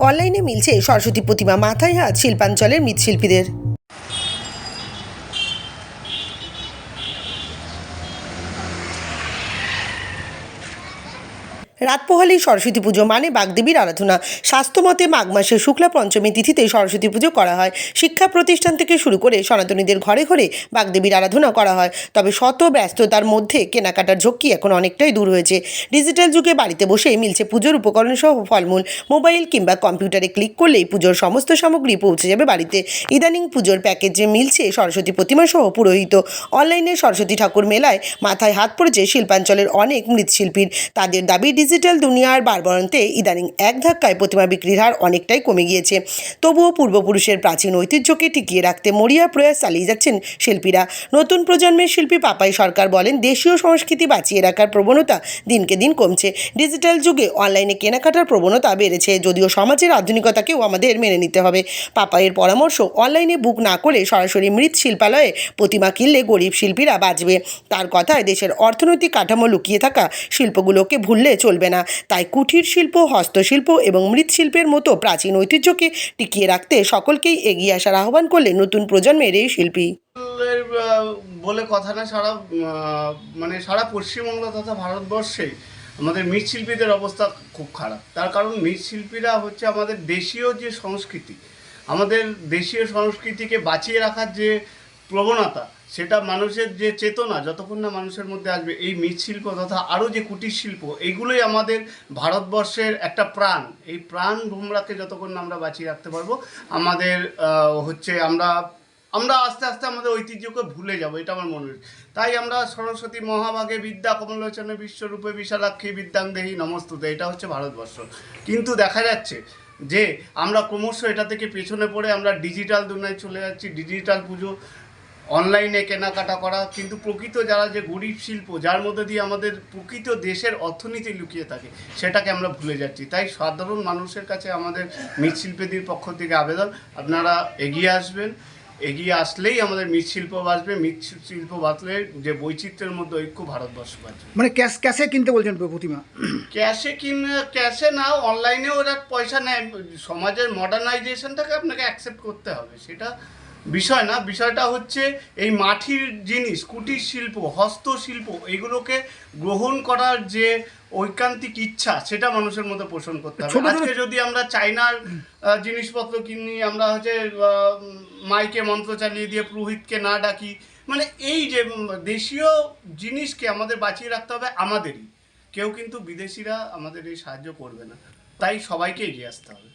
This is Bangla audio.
অনলাইনে মিলছে সরস্বতী প্রতিমা মাথায় হাত শিল্পাঞ্চলের মৃৎশিল্পীদের। রাত পোহালেই সরস্বতী পুজো মানে বাগদেবীর আরাধনা। স্বাস্থ্যমতে মাঘ মাসের শুক্লা পঞ্চমী তিথিতে সরস্বতী পুজো করা হয়। শিক্ষা প্রতিষ্ঠান থেকে শুরু করে সনাতনীদের ঘরে ঘরে বাগদেবীর আরাধনা করা হয়। তবে শত ব্যস্ততার মধ্যে কেনাকাটার ঝক্কি এখন অনেকটাই দূর হয়েছে। ডিজিটাল যুগে বাড়িতে বসে মিলছে পুজোর উপকরণ সহ ফলমূল। মোবাইল কিংবা কম্পিউটারে ক্লিক করলেই পুজোর সমস্ত সামগ্রী পৌঁছে যাবে বাড়িতে। ইদানিং পুজোর প্যাকেজে মিলছে সরস্বতী প্রতিমা সহ পুরোহিত। অনলাইনে সরস্বতী ঠাকুর মেলায় মাথায় হাত পড়েছে শিল্পাঞ্চলের অনেক মৃৎশিল্পীর। তাদের দাবি ডিজিটাল দুনিয়ার বারবরন্তে ইদানিং এক ধাক্কায় প্রতিমা বিক্রির হার অনেকটাই কমে গিয়েছে। তবুও পূর্বপুরুষের প্রাচীন ঐতিহ্যকে টিকিয়ে রাখতে মরিয়া প্রয়াস চালিয়ে যাচ্ছেন শিল্পীরা। নতুন প্রজন্মের শিল্পী পাপাই সরকার বলেন, দেশীয় সংস্কৃতি বাঁচিয়ে রাখার প্রবণতা দিনকে দিন কমছে। ডিজিটাল যুগে অনলাইনে কেনাকাটার প্রবণতা বেড়েছে, যদিও সমাজের আধুনিকতাকেও আমাদের মেনে নিতে হবে। পাপাইয়ের পরামর্শ, অনলাইনে বুক না করে সরাসরি মৃৎশিল্পালয়ে প্রতিমা কিনলে গরিব শিল্পীরা বাঁচবে। তার কথায় দেশের অর্থনৈতিক কাঠামো লুকিয়ে থাকা শিল্পগুলোকে ভুললে চলবে না। তাই কুঠির শিল্প, হস্তশিল্প এবং মৃৎশিল্পের মতো প্রাচীন ঐতিহ্যকে টিকিয়ে রাখতে সকলকেই এগিয়ে আসার আহ্বান করলেন নতুন প্রজন্মের এই শিল্পী। বলে কথা না সারা মানে সারা পশ্চিমবঙ্গ তথা ভারতবর্ষে আমাদের মৃৎশিল্পীদের অবস্থা খুব খারাপ। তার কারণ মৃৎশিল্পীরা হচ্ছে আমাদের দেশীয় যে সংস্কৃতি, আমাদের দেশীয় সংস্কৃতিকে বাঁচিয়ে রাখার যে প্রবণতা, সেটা মানুষের যে চেতনা, যতক্ষণ না মানুষের মধ্যে আসবে, এই মৃৎশিল্প তথা আরও যে কুটির শিল্প এইগুলোই আমাদের ভারতবর্ষের একটা প্রাণ। এই প্রাণ ভোমরাকে যতক্ষণ না আমরা বাঁচিয়ে রাখতে পারব, আমাদের হচ্ছে আমরা আমরা আস্তে আস্তে আমাদের ঐতিহ্যকে ভুলে যাব, এটা আমার মনে হয় তাই আমরা সরস্বতী মহাভাগে বিদ্যা কমলোচনে বিশ্বরূপে বিশালাক্ষী বিদ্যাং দেহি নমস্তুতে, এটা হচ্ছে ভারতবর্ষ। কিন্তু দেখা যাচ্ছে যে আমরা ক্রমশ এটা থেকে পেছনে পড়ে আমরা ডিজিটাল দুনিয়ায় চলে যাচ্ছি, ডিজিটাল পুজো অনলাইনে কেনাকাটা করা কিন্তু প্রকৃত যারা যে গরিব শিল্প যার মধ্যে দিয়ে আমাদের প্রকৃত দেশের অর্থনীতি লুকিয়ে থাকে সেটাকে আমরা ভুলে যাচ্ছি। তাই সাধারণ মানুষের কাছে আমাদের মৃৎশিল্পীদের পক্ষ থেকে আবেদন। আপনারা এগিয়ে আসবেন এগিয়ে আসলেই আমাদের মৃৎশিল্প বাঁচবে। মৃৎশিল্প বাঁচলে যে বৈচিত্র্যের মধ্যে ঐক্য ভারতবর্ষ বাঁচবে। মানে ক্যাশ ক্যাশে কিনতে বলছেন প্রতিমা? ক্যাশে কিনে ক্যাশে না অনলাইনে ওরা পয়সা নেয়। সমাজের মডার্নাইজেশনটাকে আপনাকে অ্যাকসেপ্ট করতে হবে। সেটা বিষয় না বিষয়টা হচ্ছে এই মাটির জিনিস কুটির শিল্প হস্তশিল্প এগুলোকে গ্রহণ করার যে ঐকান্তিক ইচ্ছা সেটা মানুষের মধ্যে পোষণ করতে হবে। আজকে যদি আমরা চাইনার জিনিসপত্র কিনি আমরা হচ্ছে মাইকে মন্ত্র চালিয়ে দিয়ে পুরোহিতকে না ডাকি মানে এই যে দেশীয় জিনিসকে আমাদের বাঁচিয়ে রাখতে হবে আমাদেরই। কেউ কিন্তু বিদেশিরা আমাদের এই সাহায্য করবে না। তাই সবাইকে এগিয়ে আসতে হবে।